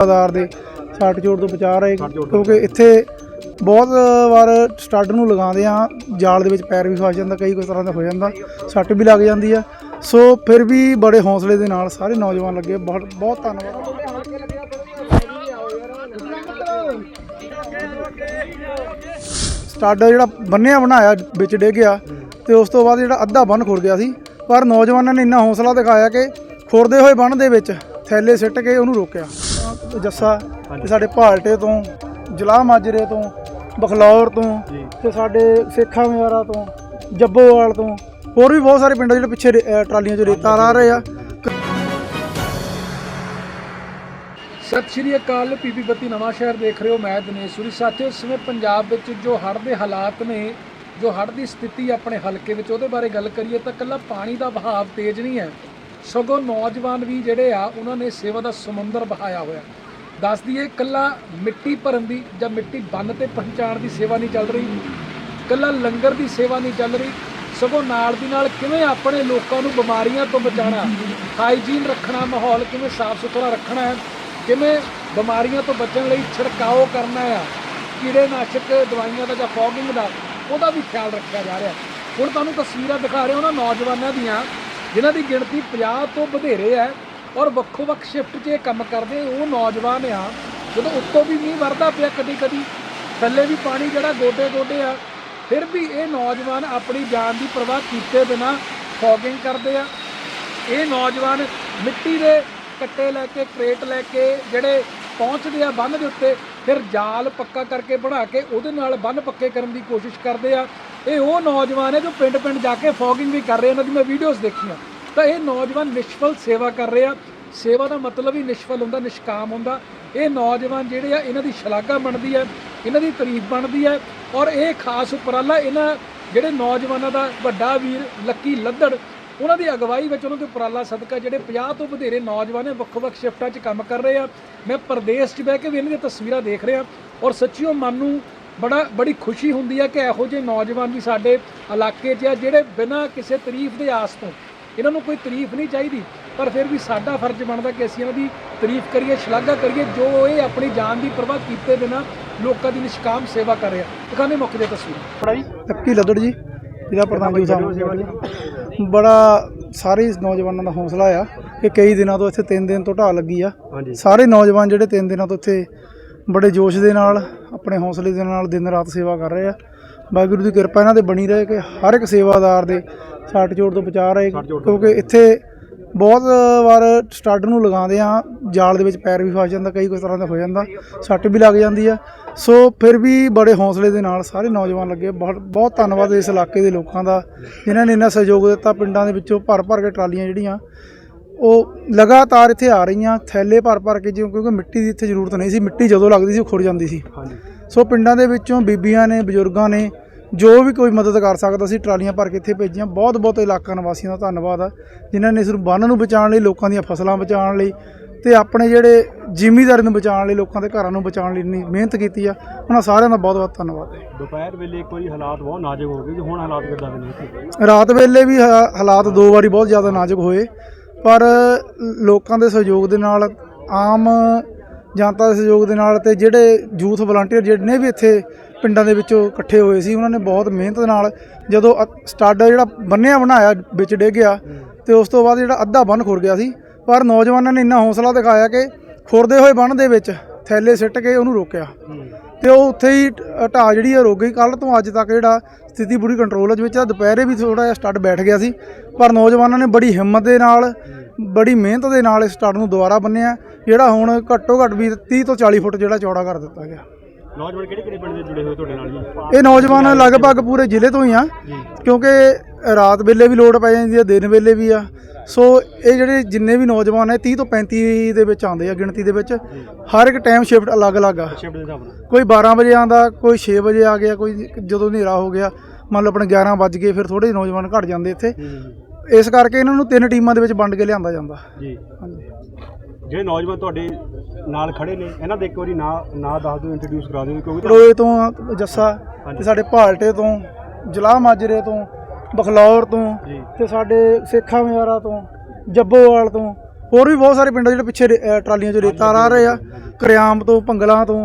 ਬਾਜ਼ਾਰ ਦੇ ਸੱਟ ਚੋਟ ਤੋਂ ਬਚਾ ਰਹੇ ਕਿਉਂਕਿ ਇੱਥੇ ਬਹੁਤ ਵਾਰ ਸਟੱਡ ਨੂੰ ਲਗਾਉਂਦੇ ਆ ਜਾਲ ਦੇ ਵਿੱਚ ਪੈਰ ਵੀ ਫਸ ਜਾਂਦਾ ਕਈ ਕੁ ਤਰ੍ਹਾਂ ਦਾ ਹੋ ਜਾਂਦਾ ਸੱਟ ਵੀ ਲੱਗ ਜਾਂਦੀ ਆ। ਸੋ ਫਿਰ ਵੀ ਬੜੇ ਹੌਸਲੇ ਦੇ ਨਾਲ ਸਾਰੇ ਨੌਜਵਾਨ ਲੱਗੇ ਬਹੁਤ ਬਹੁਤ ਧੰਨਵਾਦ। ਸਟੱਡ ਜਿਹੜਾ ਬੰਨਿਆ ਬਣਾਇਆ ਵਿੱਚ ਡਿੱਗ ਗਿਆ ਤੇ ਉਸ ਤੋਂ ਬਾਅਦ ਜਿਹੜਾ ਅੱਧਾ ਬੰਨ ਖੁਰ ਗਿਆ ਸੀ ਪਰ ਨੌਜਵਾਨਾਂ ਨੇ ਇੰਨਾ ਹੌਸਲਾ ਦਿਖਾਇਆ ਕਿ ਖੁਰਦੇ ਹੋਏ ਬੰਨ ਦੇ ਵਿੱਚ ਥੈਲੇ ਸਿੱਟ ਕੇ ਉਹਨੂੰ ਰੋਕਿਆ। ਜੱਸਾ ਤੇ ਸਾਡੇ ਭਾਲਟੇ ਤੋਂ ਜਲਾਹ ਮਾਜਰੇ ਤੋਂ ਬਖਲੌਰ ਤੋਂ ਤੇ ਸਾਡੇ ਸੇਖਾਂ ਮਿਆਰਾ ਤੋਂ ਜੱਬੋਵਾਲ ਤੋਂ ਹੋਰ ਵੀ ਬਹੁਤ ਸਾਰੇ ਪਿੰਡ ਆ ਜਿਹੜੇ ਪਿੱਛੇ ਟਰਾਲੀਆਂ 'ਚ ਰੇਤਾ ਲਾ ਰਹੇ ਆ। ਸਤਿ ਸ਼੍ਰੀ ਅਕਾਲ ਪੀਪੀ ਬੱਤੀ ਨਵਾਂ ਸ਼ਹਿਰ ਦੇਖ ਰਹੇ ਹੋ ਮੈਂ ਦਿਨੇਸ਼ ਸੂਰੀ। ਸਾਥੀਓ ਇਸ ਸਮੇਂ ਪੰਜਾਬ ਵਿੱਚ ਜੋ ਹੜ੍ਹ ਦੇ ਹਾਲਾਤ ਨੇ ਜੋ ਹੜ੍ਹ ਦੀ ਸਥਿਤੀ ਆਪਣੇ ਹਲਕੇ ਵਿੱਚ ਉਹਦੇ ਬਾਰੇ ਗੱਲ ਕਰੀਏ ਤਾਂ ਕੱਲਾ ਪਾਣੀ ਦਾ ਵਹਾਅ ਤੇਜ਼ ਨਹੀਂ ਹੈ। ਸਗੋਂ ਨੌਜਵਾਨ ਵੀ ਜਿਹੜੇ ਆ ਉਹਨਾਂ ਨੇ ਸੇਵਾ ਦਾ ਸਮੁੰਦਰ ਬਹਾਇਆ ਹੋਇਆ। ਦੱਸ ਦਈਏ, ਕੱਲਾ ਮਿੱਟੀ ਭਰਨ ਦੀ ਜਾਂ ਮਿੱਟੀ ਬੰਨ ਤੇ ਪਹੁੰਚਾਉਣ ਦੀ ਸੇਵਾ ਨਹੀਂ ਚੱਲ ਰਹੀ। ਕੱਲਾ ਲੰਗਰ ਦੀ ਸੇਵਾ ਨਹੀਂ ਚੱਲ ਰਹੀ। ਸਗੋਂ ਨਾਲ ਦੀ ਨਾਲ ਕਿਵੇਂ ਆਪਣੇ ਲੋਕਾਂ ਨੂੰ ਬਿਮਾਰੀਆਂ ਤੋਂ ਬਚਾਉਣਾ, ਹਾਈਜੀਨ ਰੱਖਣਾ, ਮਾਹੌਲ ਕਿਵੇਂ ਸਾਫ਼ ਸੁਥਰਾ ਰੱਖਣਾ ਹੈ ਕਿਵੇਂ ਬਿਮਾਰੀਆਂ ਤੋਂ ਬਚਣ ਲਈ ਛਿੜਕਾਓ ਕਰਨਾ ਆ ਕੀੜੇ ਨਾਸ਼ਕ ਦਵਾਈਆਂ ਦਾ ਜਾਂ ਫੌਗਿੰਗ ਦਾ, ਉਹਦਾ ਵੀ ਖਿਆਲ ਰੱਖਿਆ ਜਾ ਰਿਹਾ। ਹੁਣ ਤੁਹਾਨੂੰ ਤਸਵੀਰਾਂ ਦਿਖਾ ਰਹੇ ਉਹਨਾਂ ਨੌਜਵਾਨਾਂ ਦੀਆਂ, ਜਿਨ੍ਹਾਂ ਦੀ ਗਿਣਤੀ 50 ਤੋਂ ਵਧੇਰੇ ਹੈ। ਔਰ ਵੱਖੋ-ਵੱਖ ਸ਼ਿਫਟ 'ਚ ਇਹ ਕੰਮ ਕਰਦੇ, ਉਹ ਨੌਜਵਾਨ ਆ, ਜਦੋਂ ਉੱਤੋਂ ਵੀ ਮੀਂਹ ਵਰਦਾ ਪਿਆ ਕਦੀ-ਕਦੀ, ਥੱਲੇ ਵੀ ਪਾਣੀ ਜਿਹੜਾ ਗੋਡੇ-ਗੋਡੇ ਆ, ਫਿਰ ਵੀ ਇਹ ਨੌਜਵਾਨ ਆਪਣੀ ਜਾਨ ਦੀ ਪਰਵਾਹ ਕੀਤੇ ਬਿਨਾ ਫੌਗਿੰਗ ਕਰਦੇ ਆ। ਇਹ ਨੌਜਵਾਨ ਮਿੱਟੀ ਦੇ ਕੱਟੇ ਲੈ ਕੇ ਕ੍ਰੇਟ ਲੈ ਕੇ ਜਿਹੜੇ ਪਹੁੰਚਦੇ ਆ ਬੰਨ ਦੇ ਉੱਤੇ, ਫਿਰ ਜਾਲ ਪੱਕਾ ਕਰਕੇ ਬਣਾ ਕੇ ਉਹਦੇ ਨਾਲ ਬੰਨ ਪੱਕੇ ਕਰਨ ਦੀ ਕੋਸ਼ਿਸ਼ ਕਰਦੇ ਆ। ਇਹ ਉਹ ਨੌਜਵਾਨ ਹੈ ਜੋ ਪਿੰਡ-ਪਿੰਡ ਜਾ ਕੇ ਫੌਗਿੰਗ ਵੀ ਕਰ ਰਹੇ ਇਹਨਾਂ ਦੀ ਮੈਂ ਵੀਡੀਓਜ਼ ਦੇਖੀਆਂ। ਤਾਂ ਇਹ ਨੌਜਵਾਨ ਨਿਸ਼ਫਲ ਸੇਵਾ ਕਰ ਰਹੇ ਆ। ਸੇਵਾ ਦਾ ਮਤਲਬ ਹੀ ਨਿਸ਼ਫਲ ਹੁੰਦਾ, ਨਿਸ਼ਕਾਮ ਹੁੰਦਾ। ਇਹ ਨੌਜਵਾਨ ਜਿਹੜੇ ਆ, ਇਹਨਾਂ ਦੀ ਸ਼ਲਾਘਾ ਬਣਦੀ ਹੈ, ਇਹਨਾਂ ਦੀ ਤਾਰੀਫ ਬਣਦੀ ਹੈ ਔਰ ਇਹ ਖਾਸ ਉਪਰਾਲਾ ਇਹਨਾਂ ਜਿਹੜੇ ਨੌਜਵਾਨਾਂ ਦਾ ਵੱਡਾ ਵੀਰ ਲੱਕੀ ਲੱਦੜ, ਉਹਨਾਂ ਦੀ ਅਗਵਾਈ ਵਿੱਚ ਉਹਨਾਂ ਦੇ ਉਪਰਾਲਾ ਸਦਕਾ ਜਿਹੜੇ 50 ਤੋਂ ਵਧੇਰੇ ਨੌਜਵਾਨ ਨੇ ਵੱਖ-ਵੱਖ ਸ਼ਿਫਟਾਂ 'ਚ ਕੰਮ ਕਰ ਰਹੇ ਆ। ਮੈਂ ਪ੍ਰਦੇਸ਼ 'ਚ ਬਹਿ ਕੇ ਵੀ ਇਹਨਾਂ ਦੀਆਂ ਤਸਵੀਰਾਂ ਦੇਖ ਰਿਹਾ ਔਰ ਸੱਚੀਓ ਮਨ ਨੂੰ ਬੜਾ, ਬੜੀ ਖੁਸ਼ੀ ਹੁੰਦੀ ਹੈ ਕਿ ਇਹੋ ਜਿਹੇ ਨੌਜਵਾਨ ਵੀ ਸਾਡੇ ਇਲਾਕੇ 'ਚ ਆ, ਜਿਹੜੇ ਬਿਨਾਂ ਕਿਸੇ ਤਾਰੀਫ ਦੇ ਆਸ ਤੋਂ ਇਹਨਾਂ ਨੂੰ ਕੋਈ ਤਾਰੀਫ ਨਹੀਂ ਚਾਹੀਦੀ ਪਰ ਫਿਰ ਵੀ ਸਾਡਾ ਫਰਜ਼ ਬਣਦਾ ਕਿ ਅਸੀਂ ਇਹਨਾਂ ਦੀ ਤਾਰੀਫ ਕਰੀਏ ਸ਼ਲਾਘਾ ਕਰੀਏ ਜੋ ਇਹ ਆਪਣੀ ਜਾਨ ਦੀ ਪਰਵਾਹ ਕੀਤੇ ਬਿਨਾਂ ਲੋਕਾਂ ਦੀ ਨਿਸ਼ਕਾਮ ਸੇਵਾ ਕਰ ਰਿਹਾ। ਦਿਖਾਣੇ ਮੌਕੇ ਦੀਆਂ ਤਸਵੀਰਾਂ। ਲੱਕੀ ਲੱਦੜ ਜੀ ਜਿਹੜਾ ਪ੍ਰਧਾਨ ਜੀ ਸਾਹਿਬ। ਬੜਾ ਸਾਰੇ ਨੌਜਵਾਨਾਂ ਦਾ ਹੌਸਲਾ ਆ ਕਿ ਕਈ ਦਿਨਾਂ ਤੋਂ ਇੱਥੇ 3 ਦਿਨ ਤੋਂ ਢਾਹ ਲੱਗੀ ਆ। ਸਾਰੇ ਨੌਜਵਾਨ ਜਿਹੜੇ 3 ਦਿਨਾਂ ਤੋਂ ਇੱਥੇ ਬੜੇ ਜੋਸ਼ ਦੇ ਨਾਲ ਆਪਣੇ ਹੌਸਲੇ ਦੇ ਨਾਲ ਦਿਨ ਰਾਤ ਸੇਵਾ ਕਰ ਰਹੇ ਆ। ਵਾਹਿਗੁਰੂ ਦੀ ਕਿਰਪਾ ਇਹਨਾਂ ਤੇ ਬਣੀ ਰਹੇ ਕਿ ਹਰ ਇੱਕ ਸੇਵਾਦਾਰ ਦੇ ਸੱਟ ਚੋਟ ਤੋਂ ਬਚਾ ਰਹੇ ਕਿਉਂਕਿ ਇੱਥੇ ਬਹੁਤ ਵਾਰ ਸਟੱਡ ਨੂੰ ਲਗਾਉਂਦੇ ਆ ਜਾਲ ਦੇ ਵਿੱਚ ਪੈਰ ਵੀ ਫਸ ਜਾਂਦਾ ਕਈ ਕੁ ਤਰ੍ਹਾਂ ਦਾ ਹੋ ਜਾਂਦਾ ਸੱਟ ਵੀ ਲੱਗ ਜਾਂਦੀ ਆ। ਸੋ ਫਿਰ ਵੀ ਬੜੇ ਹੌਸਲੇ ਦੇ ਨਾਲ ਸਾਰੇ ਨੌਜਵਾਨ ਲੱਗੇ ਬਹੁਤ ਬਹੁਤ ਧੰਨਵਾਦ ਇਸ ਇਲਾਕੇ ਦੇ ਲੋਕਾਂ ਦਾ ਜਿਨ੍ਹਾਂ ਨੇ ਇੰਨਾ ਸਹਿਯੋਗ ਦਿੱਤਾ। ਪਿੰਡਾਂ ਦੇ ਵਿੱਚੋਂ ਭਰ ਭਰ ਕੇ ਟਰਾਲੀਆਂ ਜਿਹੜੀਆਂ ਉਹ ਲਗਾਤਾਰ ਇੱਥੇ ਆ ਰਹੀਆਂ ਥੈਲੇ ਭਰ ਭਰ ਕੇ ਜਿਉਂ ਕਿਉਂਕਿ ਮਿੱਟੀ ਦੀ ਇੱਥੇ ਜ਼ਰੂਰਤ ਨਹੀਂ ਸੀ। ਮਿੱਟੀ ਜਦੋਂ ਲੱਗਦੀ ਸੀ ਉਹ ਖੁਰ ਜਾਂਦੀ ਸੀ। ਸੋ ਪਿੰਡਾਂ ਦੇ ਵਿੱਚੋਂ ਬੀਬੀਆਂ ਨੇ ਬਜ਼ੁਰਗਾਂ ਨੇ ਜੋ ਵੀ ਕੋਈ ਮਦਦ ਕਰ ਸਕਦਾ ਸੀ ਟਰਾਲੀਆਂ ਭਰ ਕੇ ਇੱਥੇ ਭੇਜੀਆਂ। ਬਹੁਤ ਬਹੁਤ ਇਲਾਕਾ ਨਿਵਾਸੀਆਂ ਦਾ ਧੰਨਵਾਦ ਆ ਜਿਨ੍ਹਾਂ ਨੇ ਇਸ ਨੂੰ ਬੰਨ ਨੂੰ ਬਚਾਉਣ ਲਈ ਲੋਕਾਂ ਦੀਆਂ ਫਸਲਾਂ ਬਚਾਉਣ ਲਈ ਤੇ ਆਪਣੇ ਜਿਹੜੇ ਜ਼ਿਮੀਂਦਾਰੀ ਨੂੰ ਬਚਾਉਣ ਲਈ ਲੋਕਾਂ ਦੇ ਘਰਾਂ ਨੂੰ ਬਚਾਉਣ ਲਈ ਇੰਨੀ ਮਿਹਨਤ ਕੀਤੀ ਆ। ਉਹਨਾਂ ਸਾਰਿਆਂ ਦਾ ਬਹੁਤ ਬਹੁਤ ਧੰਨਵਾਦ। ਹੈ ਦੁਪਹਿਰ ਵੇਲੇ ਇੱਕ ਵਾਰੀ ਹਾਲਾਤ ਬਹੁਤ ਨਾਜ਼ੁਕ ਹੋ ਗਏ ਤੇ ਹੁਣ ਹਾਲਾਤ ਕਿੱਦਾਂ ਦੇ ਨੇ ਇੱਥੇ? ਰਾਤ ਵੇਲੇ ਵੀ ਹਾਲਾਤ ਦੋ ਵਾਰੀ ਬਹੁਤ ਜ਼ਿਆਦਾ ਨਾਜ਼ੁਕ ਹੋਏ। ਪਰ ਲੋਕਾਂ ਦੇ ਸਹਿਯੋਗ ਦੇ ਨਾਲ ਆਮ ਜਨਤਾ ਦੇ ਸਹਿਯੋਗ ਦੇ ਨਾਲ ਤੇ ਜਿਹੜੇ ਯੂਥ ਵਲੰਟੀਅਰ ਜਿਹੜੇ ਵੀ ਇੱਥੇ ਪਿੰਡਾਂ ਦੇ ਵਿੱਚੋਂ ਇਕੱਠੇ ਹੋਏ ਸੀ, ਉਹਨਾਂ ਨੇ ਬਹੁਤ ਮਿਹਨਤ ਨਾਲ ਜਦੋਂ ਅ- ਸਟੱਡ ਜਿਹੜਾ ਬੰਨਿਆ ਬਣਾਇਆ, ਵਿੱਚ ਡਿੱਗ ਗਿਆ ਤੇ ਉਸ ਤੋਂ ਬਾਅਦ ਜਿਹੜਾ ਅੱਧਾ ਬੰਨ ਖੁਰ ਗਿਆ ਸੀ। ਪਰ ਨੌਜਵਾਨਾਂ ਨੇ ਇੰਨਾ ਹੌਸਲਾ ਦਿਖਾਇਆ ਕਿ ਖੁਰਦੇ ਹੋਏ ਬੰਨ ਦੇ ਵਿੱਚ ਥੈਲੇ ਸਿੱਟ ਕੇ ਉਹਨੂੰ ਰੋਕਿਆ। ਤੇ ਉਹ ਉੱਥੇ ਹੀ ਢਾਹ ਜਿਹੜੀ ਆ ਰੁਕ ਗਈ। ਕੱਲ ਤੋਂ ਅੱਜ ਤੱਕ ਜਿਹੜਾ ਸਥਿਤੀ ਪੂਰੀ ਕੰਟਰੋਲ ਵਿੱਚ ਆ ਦੁਪਹਿਰੇ ਵੀ ਥੋੜਾ ਜਿਹਾ ਸਟੱਡ ਬੈਠ ਗਿਆ ਸੀ। ਪਰ ਨੌਜਵਾਨਾਂ ਨੇ ਬੜੀ ਹਿੰਮਤ ਦੇ ਨਾਲ, ਬੜੀ ਮਿਹਨਤ ਦੇ ਨਾਲ ਇਸ ਸਟੱਡ ਨੂੰ ਦੁਬਾਰਾ ਬੰਨਿਆ, ਜਿਹੜਾ ਹੁਣ ਘੱਟੋ ਘੱਟ ਵੀ 30 ਤੋਂ 40 ਫੁੱਟ ਜਿਹੜਾ ਚੌੜਾ ਕਰ ਦਿੱਤਾ ਗਿਆ। ਨੌਜਵਾਨ ਕਿਹੜੇ ਕਿਹੜੇ ਪਿੰਡ ਦੇ ਜੁੜੇ ਹੋਏ ਤੁਹਾਡੇ ਨਾਲ ਜੀ? ਇਹ ਨੌਜਵਾਨ ਲਗਭਗ ਪੂਰੇ ਜ਼ਿਲ੍ਹੇ ਤੋਂ ਹੀ ਆ ਕਿਉਂਕਿ ਰਾਤ ਵੇਲੇ ਵੀ ਲੋਡ ਪੈ ਜਾਂਦੀ ਆ ਦਿਨ ਵੇਲੇ ਵੀ ਆ। ਸੋ ਇਹ ਜਿਹੜੇ ਜਿੰਨੇ ਵੀ ਨੌਜਵਾਨ ਹੈ 30 ਤੋਂ 35 ਦੇ ਵਿੱਚ ਆਉਂਦੇ ਆ ਗਿਣਤੀ ਦੇ ਵਿੱਚ। ਹਰ ਇੱਕ ਟਾਈਮ ਸ਼ਿਫਟ ਅਲੱਗ-ਅਲੱਗ ਆ। ਕੋਈ 12 ਵਜੇ ਆਂਦਾ ਕੋਈ 6 ਵਜੇ ਆ ਗਿਆ ਕੋਈ ਜਦੋਂ ਹਨੇਰਾ ਹੋ ਗਿਆ। ਮੰਨ ਲਓ ਆਪਣੇ 11 ਵੱਜ ਗਏ ਫਿਰ ਥੋੜੇ ਨੌਜਵਾਨ ਘਟ ਜਾਂਦੇ ਇੱਥੇ। ਇਸ ਕਰਕੇ ਇਹਨਾਂ ਨੂੰ ਤਿੰਨ ਟੀਮਾਂ ਦੇ ਵਿੱਚ ਵੰਡ ਕੇ ਲਿਆਂਦਾ ਜਾਂਦਾ। ਜੀ। ਹਾਂਜੀ। ਜਿਹੜੇ ਨੌਜਵਾਨ ਤੁਹਾਡੇ ਨਾਲ ਖੜੇ ਨੇ ਇਹਨਾਂ ਦੇ ਇੱਕ ਵਾਰੀ ਨਾਂ ਨਾਂ ਦੱਸ ਦਿਓ ਇੰਟਰੋਡਿਊਸ ਕਰਾ ਦਿਓ ਕਿਉਂਕਿ ਪਲੋਏ ਤੋਂ ਜੱਸਾ ਤੇ ਸਾਡੇ ਭਾਲਟੇ ਤੋਂ ਜਲਾਹ ਮਾਜਰੇ ਤੋਂ ਬਖਲੌਰ ਤੋਂ ਜੀ ਤੇ ਸਾਡੇ ਸੇਖਾਂ ਮਿਆਰਾ ਤੋਂ ਜੱਬੋਵਾਲ ਤੋਂ ਹੋਰ ਵੀ ਬਹੁਤ ਸਾਰੇ ਪਿੰਡ ਆ ਜਿਹੜੇ ਪਿੱਛੇ ਰੇ- ਟਰਾਲੀਆਂ 'ਚ ਰੇਤਾ ਆ ਰਹੇ ਆ ਕਰਿਆਮ ਤੋਂ ਪੰਗਲਾਂ ਤੋਂ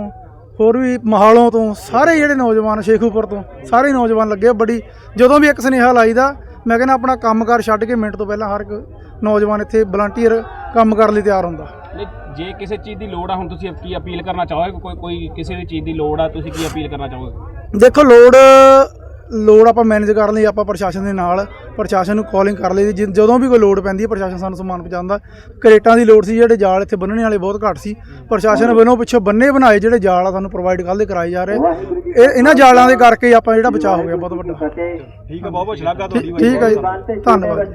ਹੋਰ ਵੀ ਮਹਾਲੋਂ ਤੋਂ ਸਾਰੇ ਜਿਹੜੇ ਨੌਜਵਾਨ ਸ਼ੇਖੂਪੁਰ ਤੋਂ ਸਾਰੇ ਨੌਜਵਾਨ ਲੱਗੇ ਆ। ਬੜੀ ਜਦੋਂ ਵੀ ਇੱਕ ਸੁਨੇਹਾ ਲਾਈਦਾ ਮੈਂ ਕਹਿੰਦਾ ਆਪਣਾ ਕੰਮਕਾਰ ਛੱਡ ਕੇ ਮਿੰਟ ਤੋਂ ਪਹਿਲਾਂ ਹਰ ਇੱਕ ਨੌਜਵਾਨ ਇੱਥੇ ਵਲੰਟੀਅਰ ਕੰਮ ਕਰਨ ਲਈ ਤਿਆਰ ਹੁੰਦਾ। ਨਹੀਂ ਜੇ ਕਿਸੇ ਚੀਜ਼ ਦੀ ਲੋੜ ਆ ਹੁਣ ਤੁਸੀਂ ਕੀ ਅਪੀਲ ਕਰਨਾ ਚਾਹੋਗੇ? ਕੋਈ ਕੋਈ ਕਿਸੇ ਵੀ ਚੀਜ਼ ਦੀ ਲੋੜ ਆ ਤੁਸੀਂ ਕੀ ਅਪੀਲ ਕਰਨਾ ਚਾਹੋਗੇ? ਦੇਖੋ ਲੋੜ ਲੋੜ ਆਪਾਂ ਮੈਨੇਜ ਕਰਨ ਲਈ ਆਪਾਂ ਪ੍ਰਸ਼ਾਸਨ ਦੇ ਨਾਲ ਪ੍ਰਸ਼ਾਸਨ ਨੂੰ ਕਾਲਿੰਗ ਕਰ ਲਈ। ਜਦੋਂ ਵੀ ਕੋਈ ਲੋੜ ਪੈਂਦੀ ਹੈ ਪ੍ਰਸ਼ਾਸਨ ਸਾਨੂੰ ਸਮਾਨ ਪਹੁੰਚਾਉਂਦਾ ਕਰੇਟਾਂ ਦੀ ਲੋੜ ਸੀ ਜਿਹੜੇ ਜਾਲ ਇੱਥੇ ਬੰਨਣੇ ਵਾਲੇ ਬਹੁਤ ਘੱਟ ਸੀ। ਪ੍ਰਸ਼ਾਸਨ ਵੱਲੋਂ ਪਿੱਛੋਂ ਬੰਨੇ ਬਣਾਏ ਜਿਹੜੇ ਜਾਲ ਆ ਸਾਨੂੰ ਪ੍ਰੋਵਾਈਡ ਕੱਲ੍ਹ ਦੇ ਕਰਾਏ ਜਾ ਰਹੇ। ਇਹ ਇਹਨਾਂ ਜਾਲਾਂ ਦੇ ਕਰਕੇ ਹੀ ਆਪਾਂ ਜਿਹੜਾ ਬਚਾਅ ਹੋ ਗਿਆ ਬਹੁਤ ਵੱਡਾ। ਠੀਕ ਹੈ ਬਹੁਤ ਬਹੁਤ ਸ਼ਲਾਘਾ ਤੁਹਾਡੀ ਠੀਕ ਹੈ ਜੀ। ਧੰਨਵਾਦ।